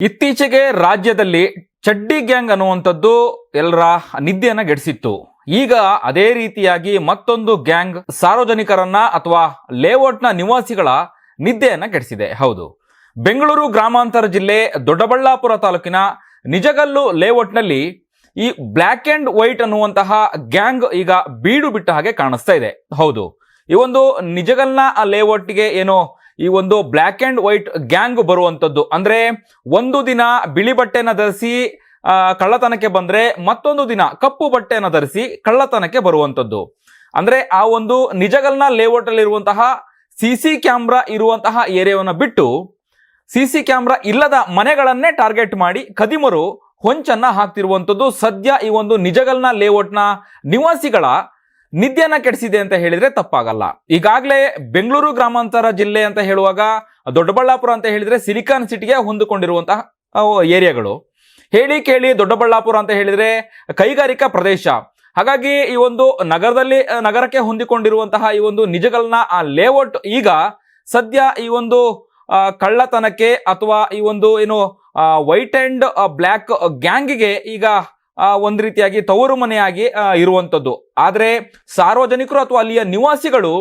ಇತ್ತೀಚೆಗೆ ರಾಜ್ಯದಲ್ಲಿ ಚಡ್ಡಿ ಗ್ಯಾಂಗ್ ಅನ್ನುವಂಥದ್ದು ಎಲ್ಲರ ನಿದ್ದೆಯನ್ನ ಗೆಡಿಸಿತ್ತು. ಈಗ ಅದೇ ರೀತಿಯಾಗಿ ಮತ್ತೊಂದು ಗ್ಯಾಂಗ್ ಸಾರ್ವಜನಿಕರನ್ನ ಅಥವಾ ಲೇಔಟ್ನ ನಿವಾಸಿಗಳ ನಿದ್ದೆಯನ್ನ ಕೆಡಿಸಿದೆ ಹೌದು. ಬೆಂಗಳೂರು ಗ್ರಾಮಾಂತರ ಜಿಲ್ಲೆ ದೊಡ್ಡಬಳ್ಳಾಪುರ ತಾಲೂಕಿನ ನಿಜಗಲ್ಲು ಲೇಔಟ್ನಲ್ಲಿ ಈ ಬ್ಲ್ಯಾಕ್ ಅಂಡ್ ವೈಟ್ ಅನ್ನುವಂತಹ ಗ್ಯಾಂಗ್ ಈಗ ಬೀಡು ಬಿಟ್ಟ ಹಾಗೆ ಕಾಣಿಸ್ತಾ ಇದೆ. ಹೌದು. ಈ ಒಂದು ನಿಜಗಲ್ನ ಆ ಲೇಔಟ್ಗೆ ಏನೋ ಈ ಒಂದು ಬ್ಲ್ಯಾಕ್ ಅಂಡ್ ವೈಟ್ ಗ್ಯಾಂಗ್ ಬರುವಂತದ್ದು. ಅಂದ್ರೆ ಒಂದು ದಿನ ಬಿಳಿ ಬಟ್ಟೆನ ಧರಿಸಿ ಕಳ್ಳತನಕ್ಕೆ ಬಂದ್ರೆ ಮತ್ತೊಂದು ದಿನ ಕಪ್ಪು ಬಟ್ಟೆನ ಧರಿಸಿ ಕಳ್ಳತನಕ್ಕೆ ಬರುವಂತದ್ದು. ಅಂದ್ರೆ ಆ ಒಂದು ನಿಜಗಲ್ನ ಲೇಔಟ್ ಅಲ್ಲಿ ಇರುವಂತಹ ಸಿ ಸಿ ಕ್ಯಾಮ್ರಾ ಇರುವಂತಹ ಏರಿಯಾವನ್ನು ಬಿಟ್ಟು ಸಿ ಸಿ ಕ್ಯಾಮ್ರಾ ಇಲ್ಲದ ಮನೆಗಳನ್ನೇ ಟಾರ್ಗೆಟ್ ಮಾಡಿ ಕದಿಮರು ಹೊಂಚನ್ನ ಹಾಕ್ತಿರುವಂತದ್ದು. ಸದ್ಯ ಈ ಒಂದು ನಿಜಗಲ್ನ ಲೇಔಟ್ನ ನಿವಾಸಿಗಳ ನಿದ್ದೆಯನ್ನ ಕೆಡಿಸಿದೆ ಅಂತ ಹೇಳಿದ್ರೆ ತಪ್ಪಾಗಲ್ಲ. ಈಗಾಗಲೇ ಬೆಂಗಳೂರು ಗ್ರಾಮಾಂತರ ಜಿಲ್ಲೆ ಅಂತ ಹೇಳುವಾಗ, ದೊಡ್ಡಬಳ್ಳಾಪುರ ಅಂತ ಹೇಳಿದ್ರೆ ಸಿಲಿಕಾನ್ ಸಿಟಿಗೆ ಹೊಂದಿಕೊಂಡಿರುವಂತಹ ಏರಿಯಾಗಳು. ಹೇಳಿ ಕೇಳಿ ದೊಡ್ಡಬಳ್ಳಾಪುರ ಅಂತ ಹೇಳಿದ್ರೆ ಕೈಗಾರಿಕಾ ಪ್ರದೇಶ. ಹಾಗಾಗಿ ಈ ಒಂದು ನಗರದಲ್ಲಿ ನಗರಕ್ಕೆ ಹೊಂದಿಕೊಂಡಿರುವಂತಹ ಈ ಒಂದು ನಿಜಗಳನ್ನ ಆ ಲೇಔಟ್ ಈಗ ಸದ್ಯ ಈ ಒಂದು ಕಳ್ಳತನಕ್ಕೆ ಅಥವಾ ಈ ಒಂದು ಏನು ವೈಟ್ ಅಂಡ್ ಬ್ಲ್ಯಾಕ್ ಗ್ಯಾಂಗಿಗೆ ಈಗ ಒಂದು ರೀತಿಯಾಗಿ ತವರು ಮನೆಯಾಗಿ ಇರುವಂಥದ್ದು ಆದ್ರೆ ಸಾರ್ವಜನಿಕರು ಅಥವಾ ಅಲ್ಲಿಯ ನಿವಾಸಿಗಳು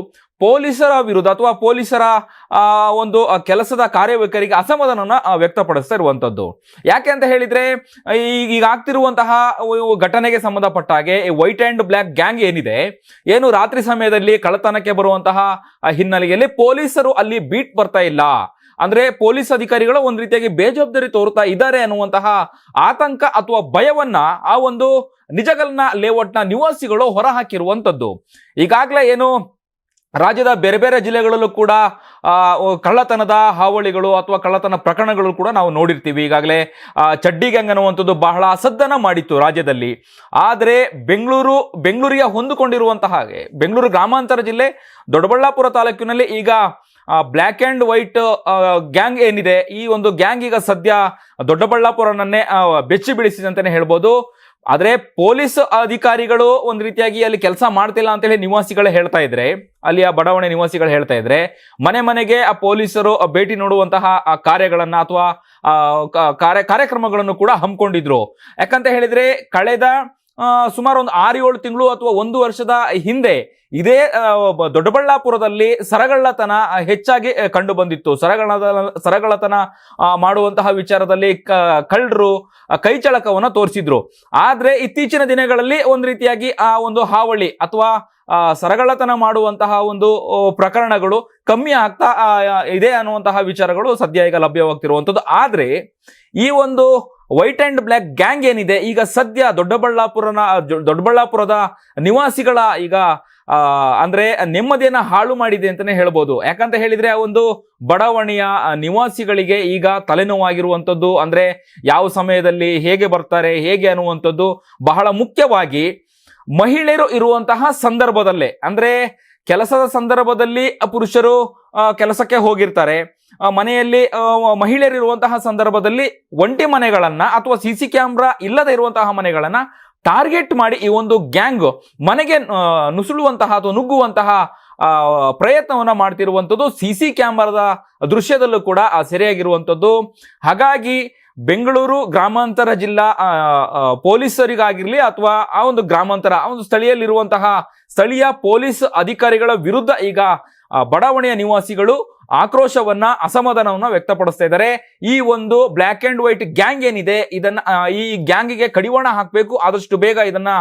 ಪೊಲೀಸರ ವಿರುದ್ಧ ಅಥವಾ ಪೊಲೀಸರ ಒಂದು ಕೆಲಸದ ಕಾರ್ಯವೈಖರಿಗೆ ಅಸಮಾಧಾನನ ವ್ಯಕ್ತಪಡಿಸ್ತಾ ಇರುವಂಥದ್ದು ಯಾಕೆ ಅಂತ ಹೇಳಿದ್ರೆ ಈಗ ಆಗ್ತಿರುವಂತಹ ಘಟನೆಗೆ ಸಂಬಂಧಪಟ್ಟ ಹಾಗೆ ವೈಟ್ ಆ್ಯಂಡ್ ಬ್ಲ್ಯಾಕ್ ಗ್ಯಾಂಗ್ ಏನಿದೆ, ಏನು ರಾತ್ರಿ ಸಮಯದಲ್ಲಿ ಕಳ್ಳತನಕ್ಕೆ ಬರುವಂತಹ ಹಿನ್ನೆಲೆಯಲ್ಲಿ ಪೊಲೀಸರು ಅಲ್ಲಿ ಬೀಟ್ ಬರ್ತಾ ಇಲ್ಲ. ಅಂದ್ರೆ ಪೊಲೀಸ್ ಅಧಿಕಾರಿಗಳು ಒಂದ್ ರೀತಿಯಾಗಿ ಬೇಜವಾಬ್ದಾರಿ ತೋರುತ್ತಾ ಇದ್ದಾರೆ ಅನ್ನುವಂತಹ ಆತಂಕ ಅಥವಾ ಭಯವನ್ನ ಆ ಒಂದು ನಿಜಗಲ್ನ ಲೇಔಟ್ನ ನಿವಾಸಿಗಳು ಹೊರಹಾಕಿರುವಂತದ್ದು ಈಗಾಗಲೇ ಏನು ರಾಜ್ಯದ ಬೇರೆ ಬೇರೆ ಜಿಲ್ಲೆಗಳಲ್ಲೂ ಕೂಡ ಕಳ್ಳತನದ ಹಾವಳಿಗಳು ಅಥವಾ ಕಳ್ಳತನ ಪ್ರಕರಣಗಳು ಕೂಡ ನಾವು ನೋಡಿರ್ತೀವಿ. ಈಗಾಗಲೇ ಚಡ್ಡಿ ಗ್ಯಾಂಗ್ ಅನ್ನುವಂಥದ್ದು ಬಹಳ ಸದ್ದನ ಮಾಡಿತ್ತು ರಾಜ್ಯದಲ್ಲಿ. ಆದರೆ ಬೆಂಗಳೂರು ಬೆಂಗಳೂರಿಗೆ ಹೊಂದಿಕೊಂಡಿರುವಂತಹ ಬೆಂಗಳೂರು ಗ್ರಾಮಾಂತರ ಜಿಲ್ಲೆ ದೊಡ್ಡಬಳ್ಳಾಪುರ ತಾಲೂಕಿನಲ್ಲಿ ಈಗ ಬ್ಲ್ಯಾಕ್ ಅಂಡ್ ವೈಟ್ ಗ್ಯಾಂಗ್ ಏನಿದೆ ಈ ಒಂದು ಗ್ಯಾಂಗ್ ಈಗ ಸದ್ಯ ದೊಡ್ಡಬಳ್ಳಾಪುರನನ್ನೇ ಬೆಚ್ಚಿ ಬೀಳಿಸಿದೆ ಅಂತಾನೆ ಹೇಳ್ಬೋದು. ಆದರೆ ಪೊಲೀಸ್ ಅಧಿಕಾರಿಗಳು ಒಂದು ರೀತಿಯಾಗಿ ಅಲ್ಲಿ ಕೆಲಸ ಮಾಡ್ತಿಲ್ಲ ಅಂತ ಹೇಳಿ ನಿವಾಸಿಗಳು ಹೇಳ್ತಾ ಇದ್ರೆ ಅಲ್ಲಿಯ ಬಡಾವಣೆ ನಿವಾಸಿಗಳು ಹೇಳ್ತಾ ಇದ್ರೆ ಮನೆ ಮನೆಗೆ ಆ ಪೊಲೀಸರು ಭೇಟಿ ನೋಡುವಂತಹ ಆ ಕಾರ್ಯಗಳನ್ನ ಅಥವಾ ಕಾರ್ಯ ಕಾರ್ಯಕ್ರಮಗಳನ್ನು ಕೂಡ ಹಮ್ಮಿಕೊಂಡಿದ್ರು. ಯಾಕಂತ ಹೇಳಿದ್ರೆ ಕಳೆದ ಆ, ಸುಮಾರು ಒಂದು ಆರು ಏಳು ತಿಂಗಳು ಅಥವಾ ಒಂದು ವರ್ಷದ ಹಿಂದೆ ಇದೇ ದೊಡ್ಡಬಳ್ಳಾಪುರದಲ್ಲಿ ಸರಗಳ್ಳತನ ಹೆಚ್ಚಾಗಿ ಕಂಡು ಬಂದಿತ್ತು. ಸರಗಳ ಸರಗಳತನ ಮಾಡುವಂತಹ ವಿಚಾರದಲ್ಲಿ ಕಳ್ಳರು ಕೈಚಳಕವನ್ನು ತೋರಿಸಿದ್ರು. ಆದ್ರೆ ಇತ್ತೀಚಿನ ದಿನಗಳಲ್ಲಿ ಒಂದು ರೀತಿಯಾಗಿ ಆ ಒಂದು ಹಾವಳಿ ಅಥವಾ ಸರಗಳತನ ಮಾಡುವಂತಹ ಒಂದು ಪ್ರಕರಣಗಳು ಕಮ್ಮಿ ಆಗ್ತಾ ಇದೆ ಅನ್ನುವಂತಹ ವಿಚಾರಗಳು ಸದ್ಯ ಈಗ ಲಭ್ಯವಾಗ್ತಿರುವಂಥದ್ದು ಆದ್ರೆ ಈ ಒಂದು ವೈಟ್ ಅಂಡ್ ಬ್ಲ್ಯಾಕ್ ಗ್ಯಾಂಗ್ ಏನಿದೆ, ಈಗ ಸದ್ಯ ದೊಡ್ಡಬಳ್ಳಾಪುರನ, ದೊಡ್ಡಬಳ್ಳಾಪುರದ ನಿವಾಸಿಗಳ ಈಗ ಅಂದ್ರೆ ನೆಮ್ಮದಿಯನ್ನ ಹಾಳು ಮಾಡಿದೆ ಅಂತಾನೆ ಹೇಳ್ಬೋದು. ಯಾಕಂತ ಹೇಳಿದ್ರೆ ಆ ಒಂದು ಬಡಾವಣೆಯ ನಿವಾಸಿಗಳಿಗೆ ಈಗ ತಲೆನೋವಾಗಿರುವಂಥದ್ದು, ಅಂದ್ರೆ ಯಾವ ಸಮಯದಲ್ಲಿ ಹೇಗೆ ಬರ್ತಾರೆ, ಹೇಗೆ ಅನ್ನುವಂಥದ್ದು ಬಹಳ ಮುಖ್ಯವಾಗಿ ಮಹಿಳೆಯರು ಇರುವಂತಹ ಸಂದರ್ಭದಲ್ಲೇ, ಅಂದ್ರೆ ಕೆಲಸದ ಸಂದರ್ಭದಲ್ಲಿ ಪುರುಷರು ಕೆಲಸಕ್ಕೆ ಹೋಗಿರ್ತಾರೆ. ಮನೆಯಲ್ಲಿ ಮಹಿಳೆಯರಿರುವಂತಹ ಸಂದರ್ಭದಲ್ಲಿ ಒಂಟಿ ಮನೆಗಳನ್ನ ಅಥವಾ ಸಿ ಸಿ ಕ್ಯಾಮ್ರಾ ಇಲ್ಲದೆ ಇರುವಂತಹ ಮನೆಗಳನ್ನ ಟಾರ್ಗೆಟ್ ಮಾಡಿ ಈ ಒಂದು ಗ್ಯಾಂಗ್ ಮನೆಗೆ ನುಸುಳುವಂತಹ ಅಥವಾ ನುಗ್ಗುವಂತಹ ಪ್ರಯತ್ನವನ್ನ ಮಾಡ್ತಿರುವಂಥದ್ದು ಸಿ ಸಿ ಕ್ಯಾಮರಾದ ದೃಶ್ಯದಲ್ಲೂ ಕೂಡ ಸೆರೆಯಾಗಿರುವಂಥದ್ದು. ಹಾಗಾಗಿ ಬೆಂಗಳೂರು ಗ್ರಾಮಾಂತರ ಜಿಲ್ಲಾ ಪೊಲೀಸರಿಗಾಗಿರ್ಲಿ ಅಥವಾ ಆ ಒಂದು ಗ್ರಾಮಾಂತರ, ಆ ಒಂದು ಸ್ಥಳೀಯಲ್ಲಿರುವಂತಹ ಸ್ಥಳೀಯ ಪೊಲೀಸ್ ಅಧಿಕಾರಿಗಳ ವಿರುದ್ಧ ಈಗ ಬಡಾವಣೆಯ ನಿವಾಸಿಗಳು ಆಕ್ರೋಶವನ್ನ, ಅಸಮಾಧಾನವನ್ನ ವ್ಯಕ್ತಪಡಿಸ್ತಾ ಇದ್ದಾರೆ. ಈ ಒಂದು ಬ್ಲಾಕ್ ಅಂಡ್ ವೈಟ್ ಗ್ಯಾಂಗ್ ಏನಿದೆ, ಇದನ್ನ ಈ ಗ್ಯಾಂಗಿಗೆ ಕಡಿವಾಣ ಹಾಕಬೇಕು, ಆದಷ್ಟು ಬೇಗ ಇದನ್ನ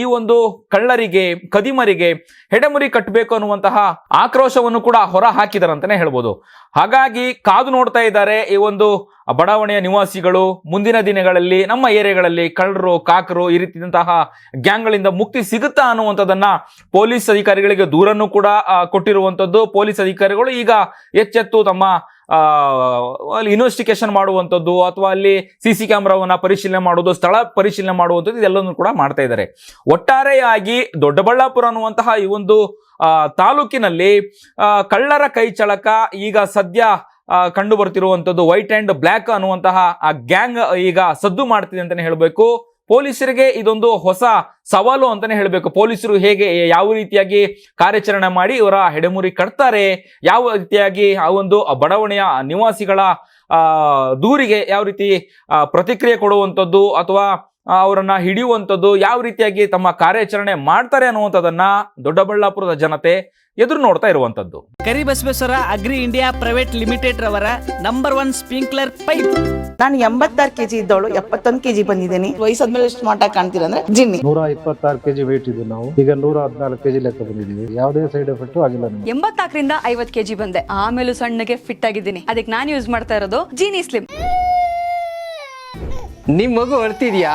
ಈ ಒಂದು ಕಳ್ಳರಿಗೆ, ಕದಿಮರಿಗೆ ಹೆಡೆಮುರಿ ಕಟ್ಟಬೇಕು ಅನ್ನುವಂತಹ ಆಕ್ರೋಶವನ್ನು ಕೂಡ ಹೊರ ಹಾಕಿದಾರಂತಾನೆ ಹೇಳ್ಬೋದು. ಹಾಗಾಗಿ ಕಾದು ನೋಡ್ತಾ ಇದ್ದಾರೆ ಈ ಒಂದು ಬಡಾವಣೆಯ ನಿವಾಸಿಗಳು. ಮುಂದಿನ ದಿನಗಳಲ್ಲಿ, ನಮ್ಮ ಏರಿಯಾಗಳಲ್ಲಿ ಕಳ್ಳರು, ಕಾಕರು ಈ ರೀತಿಯಂತಹ ಗ್ಯಾಂಗ್ಗಳಿಂದ ಮುಕ್ತಿ ಸಿಗುತ್ತಾ ಅನ್ನುವಂಥದ್ದನ್ನ ಪೊಲೀಸ್ ಅಧಿಕಾರಿಗಳಿಗೆ ದೂರನ್ನು ಕೂಡ ಕೊಟ್ಟಿರುವಂಥದ್ದು. ಪೊಲೀಸ್ ಅಧಿಕಾರಿಗಳು ಈಗ ಎಚ್ಚೆತ್ತು ತಮ್ಮ ಅಲ್ಲಿ ಇನ್ವೆಸ್ಟಿಗೇಷನ್ ಮಾಡುವಂಥದ್ದು ಅಥವಾ ಅಲ್ಲಿ ಸಿ ಸಿ ಕ್ಯಾಮ್ರಾವನ್ನ ಪರಿಶೀಲನೆ ಮಾಡುವುದು, ಸ್ಥಳ ಪರಿಶೀಲನೆ ಮಾಡುವಂಥದ್ದು ಇದೆಲ್ಲವನ್ನು ಕೂಡ ಮಾಡ್ತಾ ಇದ್ದಾರೆ. ಒಟ್ಟಾರೆಯಾಗಿ ದೊಡ್ಡಬಳ್ಳಾಪುರ ಅನ್ನುವಂತಹ ಈ ಒಂದು ತಾಲೂಕಿನಲ್ಲಿ ಕಳ್ಳರ ಕೈಚಳಕ ಈಗ ಸದ್ಯ ಕಂಡು ಬರ್ತಿರುವಂಥದ್ದು ವೈಟ್ ಅಂಡ್ ಬ್ಲ್ಯಾಕ್ ಅನ್ನುವಂತಹ ಆ ಗ್ಯಾಂಗ್ ಈಗ ಸದ್ದು ಮಾಡ್ತಿದೆ ಅಂತಾನೆ ಹೇಳಬೇಕು. ಪೊಲೀಸರಿಗೆ ಇದೊಂದು ಹೊಸ ಸವಾಲು ಅಂತಾನೆ ಹೇಳಬೇಕು. ಪೊಲೀಸರು ಹೇಗೆ ಯಾವ ರೀತಿಯಾಗಿ ಕಾರ್ಯಾಚರಣೆ ಮಾಡಿ ಇವರ ಹೆಡೆಮುರಿ ಕಟ್ತಾರೆ, ಯಾವ ರೀತಿಯಾಗಿ ಆ ಒಂದು ಬಡಾವಣೆಯ ನಿವಾಸಿಗಳ ದೂರಿಗೆ ಯಾವ ರೀತಿ ಪ್ರತಿಕ್ರಿಯೆ ಕೊಡುವಂಥದ್ದು ಅಥವಾ ಅವರನ್ನ ಹಿಡಿಯುವಂಥದ್ದು ಯಾವ ರೀತಿಯಾಗಿ ತಮ್ಮ ಕಾರ್ಯಾಚರಣೆ ಮಾಡ್ತಾರೆ ಅನ್ನುವಂಥದ್ದನ್ನ ದೊಡ್ಡಬಳ್ಳಾಪುರದ ಜನತೆ ಎದುರು ನೋಡ್ತಾ ಇರುವಂಥದ್ದು. Karibasaveshwara agri India private limited ರವರ ನಂಬರ್ ಒನ್ ಸ್ಪ್ರಿಂಕ್ಲರ್ ಪೈಪ್. ನಾನು ಎಂಬತ್ತಾರು ಕೆಜಿ ಇದ್ದವಳು ಎಪ್ಪತ್ತೊಂದು ಕೆಜಿ ಬಂದಿದ್ದೀನಿ. ವಯಸ್ಸಾದ್ಮೇಲೆ ಸ್ಮಾರ್ಟ್ ಆಗಿ ಕಾಣ್ತೀರ ಅಂದ್ರೆ ಜಿನ್ನಿ. ನೂರ ಇಪ್ಪತ್ತಾರು ಕೆಜಿ ವೆಯ್ಟ್ ಇದ್ದೀವಿ ನಾವು. ಈಗ ನೂರ ಹದಿನಾಲ್ಕು ಕೆಜಿ ಲೆಕ್ಕ ಬಂದಿದ್ದೀವಿ. ಯಾವುದೇ ಸೈಡ್ ಎಫೆಕ್ಟ್ ಆಗಿಲ್ಲ ಎಂಬತ್ತಾಕರಿಂದ ಎಂಬತ್ನಾಲ್ಕರಿಂದ ಐವತ್ ಕೆಜಿ ಬಂದೆ. ಆಮೇಲೆ ಸಣ್ಣಗೆ ಫಿಟ್ ಆಗಿದ್ದೀನಿ. ಅದಕ್ಕೆ ನಾನು ಯೂಸ್ ಮಾಡ್ತಾ ಇರೋದು ಜೀನಿ ಸ್ಲಿಮ್ ನಿಮ್ ಮಗು ಅಳ್ತಿದ್ಯಾ